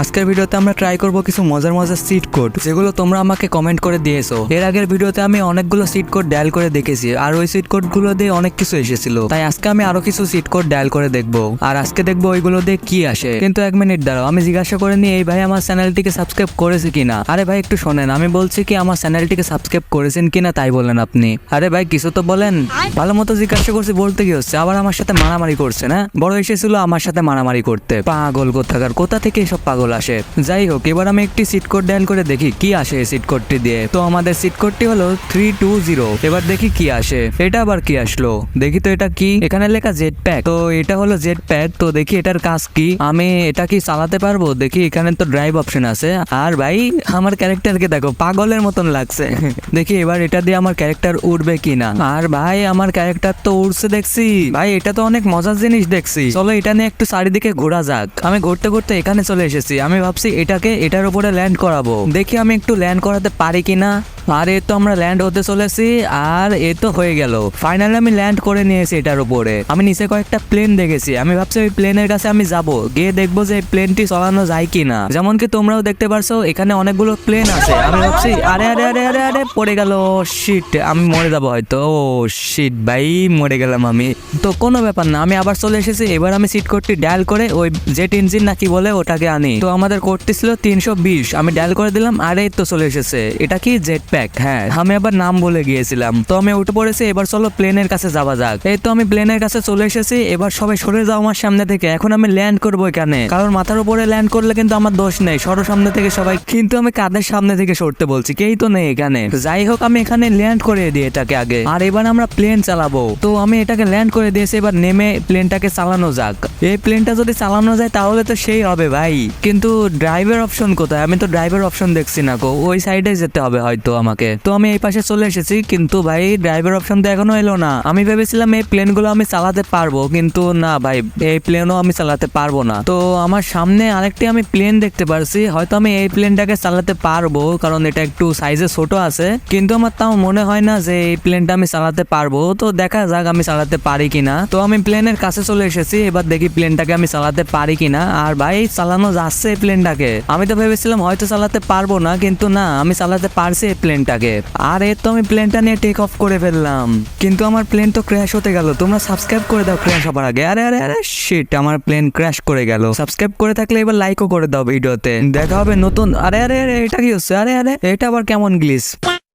আজকের ভিডিওতে আমরা ট্রাই করব কিছু মজার মজার সিট কোড যেগুলো তোমরা আমাকে কমেন্ট করে দিয়েছ। এর আগের ভিডিওতে আমি অনেকগুলো সিট কোড ডায়াল করে দেখেছি, আর ওই সিট কোডগুলো দিয়ে অনেক কিছু এসেছিল। তাই আজকে আমি আরও কিছু সিট কোড ডায়াল করে দেখব, আর আজকে দেখব ওইগুলো দিয়ে কি আসে। কিন্তু এক মিনিট দাঁড়াও, আমি জিজ্ঞাসা করে নিই, এই ভাই আমার চ্যানেলটিকে সাবস্ক্রাইব করেছে কিনা? আরে ভাই, একটু শোনেন, আমি বলছি কি আমার চ্যানেলটিকে সাবস্ক্রাইব করেছেন কিনা তাই বলেন আপনি। আরে ভাই, কিছু তো বলেন। ভালো মতো জিজ্ঞাসা করছি, বলতে কি হচ্ছে? আবার আমার সাথে মারামারি করছে না বড় এসেছিল আমার সাথে মারামারি করতে। পাগল কোথাকার, কোথা থেকে এসব পাগল আসে। যাই হোক, এবার আমি একটি সিট কোড ডায়াল করে দেখি কি আসে এই সিট কোডটি দিয়ে। তো আমাদের সিট কোডটি হলো থ্রি টু জিরো এবার দেখি কি আসে। এটা আবার কি আসলো? দেখি তো এটা কি? এখানে লেখা জেট প্যাক তো এটা হলো জেট প্যাক তো দেখি এটার কাজ কি? আমি এটা কি চালাতে পারব? দেখি এখানে তো ড্রাইভ অপশন আছে। আর ভাই, আমার ক্যারেক্টারকে দেখো, পাগলের মতন লাগছে। দেখি এবার এটা দিয়ে আমার ক্যারেক্টার উঠবে কিনা। আর ভাই, আমার ক্যারেক্টার তো উড়ছে দেখছি। ভাই, এটা তো অনেক মজার জিনিস দেখছি। চলো এটা নিয়ে একটু চারিদিকে ঘোরা যাক। আমি ঘুরতে ঘুরতে এখানে চলে এসেছি। আমি ভাবছি এটাকে এটার উপরে ল্যান্ড করাবো। দেখি আমি একটু ল্যান্ড করাতে পারি কিনা। আর এ তো আমরা ল্যান্ড হতে চলেছি, আর এ তো হয়ে গেল। ফাইনালি আমি ল্যান্ড করে নিয়েছি এটার উপরে। আমি নিচে কয়েকটা প্লেন দেখেছি। আমি ভাবছি ওই প্লেনের কাছে আমি যাব, গিয়ে দেখব যে প্লেনটি চালানো যায় কিনা। যেমন কি তোমরাও দেখতে পারছ, এখানে অনেকগুলো প্লেন আছে। আমি ভাবছি, আরে আরে আরে আরে আরে, পড়ে গেল। শিট আমি মরে যাব হয়তো। ও শিট ভাই, মরে গেলাম আমি। তো কোনো ব্যাপার না, আমি আবার চলে এসেছি। এবার আমি সিট কোডটি ডায়াল করে ওই জেট ইঞ্জিন নাকি বলে ওটাকে আনি। তো আমাদের কোডটি ছিল তিনশো বিশ। আমি ডায়াল করে দিলাম, আরে তো চলে এসেছে। এটা কি জেট প্যাক হ্যাঁ। আমি আবার নাম বলে গিয়েছিলাম। তো আমি উঠে পড়েছি, এবার চলো প্লেনের কাছে যাওয়া যাক। এই তো আমি প্লেনের কাছে চলে এসেছি, এবার সবাই সরে যাও আমার সামনে থেকে। এখন আমি ল্যান্ড করব এখানে। কারণ মাথার উপরে ল্যান্ড করলে কিন্তু আমার দোষ নেই। সরো সামনে থেকে সবাই। কিন্তু আমি কাদের সামনে থেকে সরতে বলছি? কেই তো নেই এখানে। যাই হোক, আমি এখানে ল্যান্ড করে দিই এটাকে আগে। আর এবার আমরা প্লেন চালাবো। তো আমি এটাকে ল্যান্ড করে দিয়েছি, এবার নেমে প্লেনটাকে চালানো যাক। এই প্লেনটা যদি চালানো যায়, তাহলে তো সেই হবে ভাই। কিন্তু ড্রাইভার অপশন কোথায়? আমি তো ড্রাইভার অপশন দেখছি না গো। ওই সাইডে যেতে হবে হয়তো আমাকে। তো আমি এই পাশে চলে এসেছি, কিন্তু ভাই ড্রাইভার অপশন তো এখনও এলো না। আমি ভেবেছিলাম এই প্লেনগুলো আমি চালাতে পারব, কিন্তু না ভাই, এই প্লেনও আমি চালাতে পারব না। তো আমার সামনে আরেকটি আমি প্লেন দেখতে পারছি, হয়তো আমি এই প্লেনটাকে চালাতে পারব, কারণ এটা একটু সাইজে ছোট আছে। কিন্তু আমার তাও মনে হয় না যে এই প্লেনটা আমি চালাতে পারব। তো দেখা যাক আমি চালাতে পারি কিনা। তো আমি প্লেনের কাছে চলে এসেছি, এবার দেখি প্লেনটাকে আমি চালাতে পারি কিনা। আর ভাই, চালানো যাচ্ছে এই প্লেনটাকে আমি তো ভেবেছিলাম হয়তো চালাতে পারব না, কিন্তু না, আমি চালাতে পারছি এই প্লেনটাকে। আর এর তো আমি প্লেনটা নিয়ে টেক অফ করে ফেললাম। কিন্তু আমার প্লেন তো ক্র্যাশ হতে গেল। তোমরা সাবস্ক্রাইব করে দাও ক্র্যাশ হবার আগে। আরে আরে আরে শিট আমার প্লেন ক্র্যাশ করে গেল। সাবস্ক্রাইব করে থাকলে এবার লাইকও করে দাও ভিডিওতে দেখা হবে নতুন আরে আরে আরে, এটা কি হচ্ছে? আরে আরে, এটা আবার কেমন গ্লিস